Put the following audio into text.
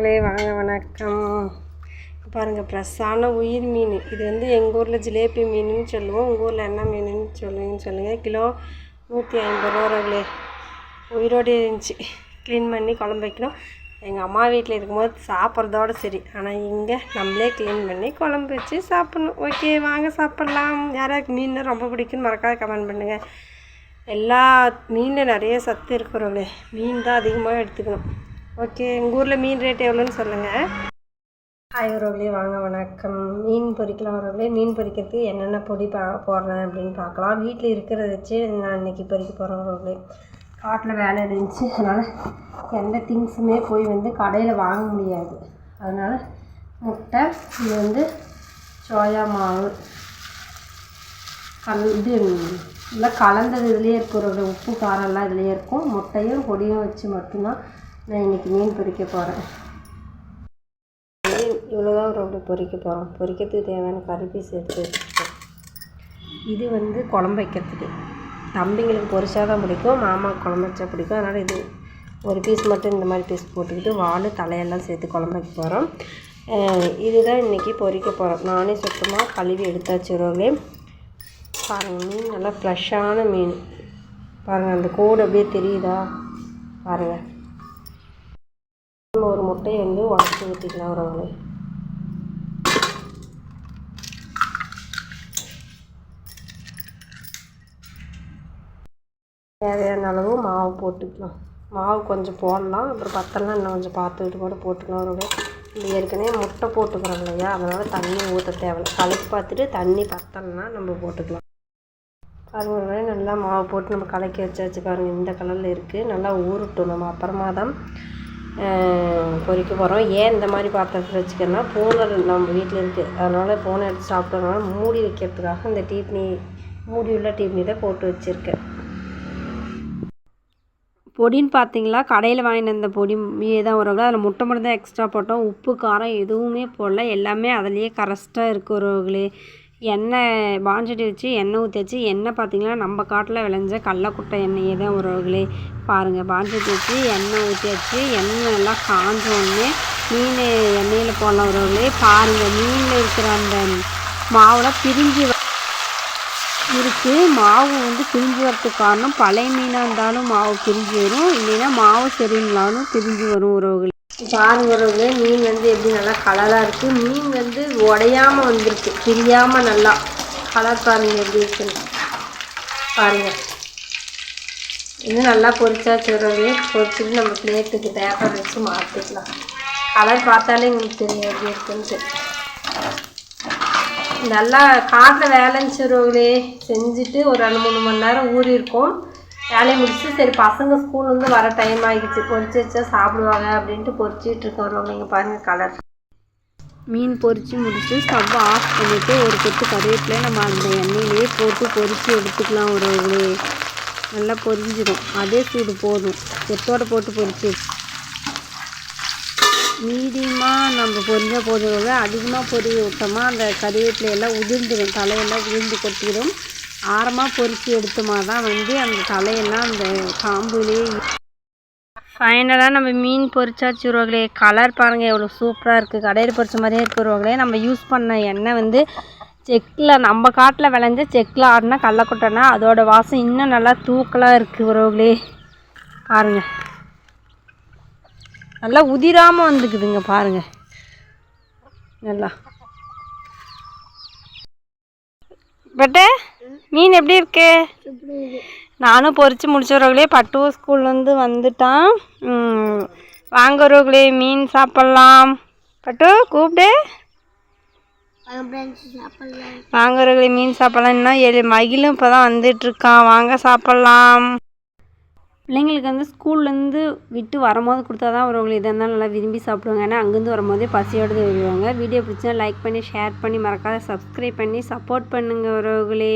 உறவுகளே வாங்க வணக்கம். பாருங்கள் ஃப்ரெஷ்ஷான உயிர் மீன். இது வந்து எங்கள் ஊரில் ஜிலேபி மீனுன்னு சொல்லுவோம். உங்கள் ஊரில் என்ன மீனுன்னு சொல்லுங்கன்னு சொல்லுங்கள் கிலோ நூற்றி ஐம்பது ரூபா உறவுகளே உயிரோடு இருந்துச்சு. க்ளீன் பண்ணி குழம்பு வைக்கணும். எங்கள் அம்மா வீட்டில் இருக்கும்போது சாப்பிட்றதோட சரி. ஆனால் இங்கே நம்மளே க்ளீன் பண்ணி குழம்பு வச்சு சாப்பிட்ணும். ஓகே வாங்க சாப்பிட்லாம். யாராவது மீன் ரொம்ப பிடிக்குன்னு மறக்காத கமெண்ட் பண்ணுங்கள் எல்லா மீனில் நிறைய சத்து இருக்கிறவங்களே மீன் தான் அதிகமாக எடுத்துக்கணும். ஓகே எங்கள் ஊரில் மீன் ரேட் எவ்வளோன்னு சொல்லுங்கள் ஹாய் உறவுகளே வாங்க வணக்கம். மீன் பொரிக்கலாம் உறவுகளே மீன் பொரிக்கிறதுக்கு என்னென்ன பொடி பா போடுறேன் அப்படின்னு பார்க்கலாம். வீட்டில் இருக்கிறத வச்சு நான் இன்றைக்கி பொரிக்க போகிறேன் உறவுகளே. காட்டில் வேலை இருந்துச்சு. அதனால் எந்த திங்ஸுமே போய் வந்து கடையில் வாங்க முடியாது. அதனால் முட்டை இது வந்து சோயா மாவு. கல் இது எல்லாம் கலந்தது இதுலேயே இருக்கிறோட உப்பு காரம்லாம் இதுலேயே இருக்கும். முட்டையும் பொடியும் வச்சு மட்டும்தான் நான் இன்றைக்கி மீன் பொறிக்க போகிறேன் மீன் இவ்வளோதான் ரொம்ப பொறிக்க போகிறோம் பொரிக்கிறதுக்கு தேவையான கறி பீஸ் எடுத்து வச்சுருக்கேன். இது வந்து குழம்பு வைக்கிறதுக்கு. தம்பிங்களுக்கு பொரிச்சா தான் பிடிக்கும். மாமா குழம்பு வச்சா பிடிக்கும். அதனால் இது ஒரு பீஸ் மட்டும் இந்த மாதிரி பீஸ் போட்டுக்கிட்டு வால் தலையெல்லாம் சேர்த்து குழம்பு வைக்க போகிறோம் இதுதான் இன்றைக்கி பொறிக்க போகிறோம் நானே சுத்தமாக கழுவி எடுத்தாச்சு ரோகே பாருங்கள் மீன் நல்லா ஃப்ரெஷ்ஷான மீன். பாருங்கள் அந்த கோடு அப்படியே தெரியுதா? பாருங்கள் ஒரு முட்டையை வந்து உடச்சி ஊற்றிக்கலாம் உறவுகளை. தேவையான அளவு மாவு போட்டுக்கலாம். மாவு கொஞ்சம் போடலாம். அப்புறம் பத்தெல்லாம் இன்னும் கொஞ்சம் பார்த்துக்கிட்டு கூட போட்டுக்கலாம் ஒரு இந்த ஏற்கனவே முட்டை போட்டுக்கிறோம் இல்லையா? அதனால் தண்ணி ஊற்ற தேவையில்லை. கலக்கி பார்த்துட்டு தண்ணி பத்தலைன்னா நம்ம போட்டுக்கலாம். பாருங்கள் நல்லா மாவு போட்டு நம்ம கலக்கி வச்சாச்சு பாருங்கள் இந்த கலரில் இருக்குது நல்லா ஊறட்டும் நம்ம. அப்புறமா தான் பொறிக்க போகிறோம் ஏன் இந்த மாதிரி பாத்திரத்தில் வச்சுக்கணும்னா பூனை நம்ம வீட்டில் இருக்குது அதனால் பூனை எடுத்து சாப்பிட்டதுனால மூடி வைக்கிறதுக்காக இந்த டீப்னி மூடி உள்ள டீப்னி தான் போட்டு வச்சுருக்கேன். பொடின்னு பார்த்தீங்களா கடையில் வாங்கிட்டு வந்த பொடி தான் உறவுகள் அதில் முட்டை மட்டும் தான் எக்ஸ்ட்ரா போட்டோம். உப்பு காரம் எதுவுமே போடல. எல்லாமே அதிலேயே கரெஸ்ட்டாக இருக்குது உறவுகளே எண்ணெய் பாஞ்சட்டி வச்சு எண்ணெய் ஊற்றி வச்சு எண்ணெய் பார்த்திங்கன்னா நம்ம காட்டில் விளைஞ்ச கடலக்குட்டை எண்ணெயே தான் உறவுகளே பாருங்கள் பாஞ்சட்டி வச்சு எண்ணெய் ஊற்றி வச்சு எண்ணெய் எல்லாம் காஞ்ச உடனே மீன் எண்ணெயில் போடலாம் உறவுகளே பாருங்கள் மீனில் இருக்கிற அந்த மாவில் பிரிஞ்சு இருக்குது மாவு வந்து பிரிஞ்சு வரத்துக்கு காரணம் பழைய மீனாக இருந்தாலும் மாவு பிரிஞ்சு வரும். இல்லைன்னா மாவு சரிங்களாலும் பிரிஞ்சு வரும் உறவுகள் பாருங்க உறவுகளே மீன் வந்து எப்படி நல்லா கலராக இருக்குது மீன் வந்து உடையாமல் வந்திருக்கு. பிரியாமல் நல்லா கலர் பாருங்கள் எப்படி இருக்குன்னு. பாருங்கள் இன்னும் நல்லா பொரிச்சாச்சு உறவுகளே பொரிச்சுட்டு நம்ம பிளேட்டுக்கு பேப்பர் வச்சு மாற்றிக்கலாம் கலர் பார்த்தாலே உங்களுக்கு தெரியும் எப்படி இருக்குன்ட்டு. நல்லா காட்டில் வேலைன்னு சொல்லுவாங்களே செஞ்சுட்டு ஒரு ரெண்டு மூணு மணி நேரம் ஊறி இருக்கும் வேலையை முடிச்சுட்டு சரி பசங்க ஸ்கூல்லேருந்து வர டைம் ஆகிடுச்சு பொரிச்சு வச்சா சாப்பிடுவாங்க அப்படின்ட்டு பொரிச்சிட்டு இருக்கோம் நீங்கள் பாருங்கள் கலர் மீன் பொரித்து முடிச்சு ஸ்டவ் ஆஃப் பண்ணிவிட்டு ஒரு கொத்து கருவேப்பிலே நம்ம அந்த எண்ணெயிலே போட்டு பொரித்து எடுத்துக்கலாம். ஒரு நல்லா பொரிஞ்சிடும். அதே சூடு போதும். கொத்தோடு போட்டு பொரிச்சு மீடியமாக நம்ம பொரிஞ்சால் போதும். அதிகமாக பொரிய விட்டோமா அந்த கருவேப்பிலையெல்லாம் உதிர்ந்துடும் தலையெல்லாம் உதிர்ந்து கொட்டிடும் ஆரமாக பொறித்து எடுத்தோமா தான் வந்து அந்த தலையெல்லாம் அந்த காம்புலேயே ஃபைனலாக நம்ம மீன் பொரிச்சாச்சு உருவாங்களே கலர் பாருங்கள் எவ்வளோ சூப்பராக இருக்குது கடையில் பொரிச்ச மாதிரியே இருக்கிறவங்களே நம்ம யூஸ் பண்ண எண்ணெய் வந்து செக்கில் நம்ம காட்டில் விளைஞ்ச செக்கில் ஆடினா கடலக்கொட்டைனா அதோட வாசம் இன்னும் நல்லா தூக்கலாக இருக்குது உறவுகளே பாருங்கள் நல்லா உதிராமல் வந்துக்குதுங்க பாருங்கள் நல்லா. பட்டு? மீன் எப்படி இருக்கு? நானும் பொறிச்சு முடிச்சவர்களே பட்டு ஸ்கூல்லேருந்து வந்துட்டான். வாங்குறவர்களே மீன் சாப்பிட்லாம். பட்டு கூப்பிடு. வாங்குறவர்களே மீன் சாப்பிட்லாம். இன்னும் ஏழு மகிழும் இப்போ தான் வந்துட்டுருக்கான் வாங்க சாப்பிட்லாம். பிள்ளைங்களுக்கு வந்து ஸ்கூல்லேருந்து விட்டு வரும்போது கொடுத்தா தான் அவர்கள் இதாக இருந்தாலும் நல்லா விரும்பி சாப்பிடுவாங்க. ஏன்னா அங்கேருந்து வரும்போதே பசியோடு வருவாங்க. வீடியோ பிடிச்சா லைக் பண்ணி ஷேர் பண்ணி மறக்காத சப்ஸ்கிரைப் பண்ணி சப்போர்ட் பண்ணுங்கள் உறவுகளே.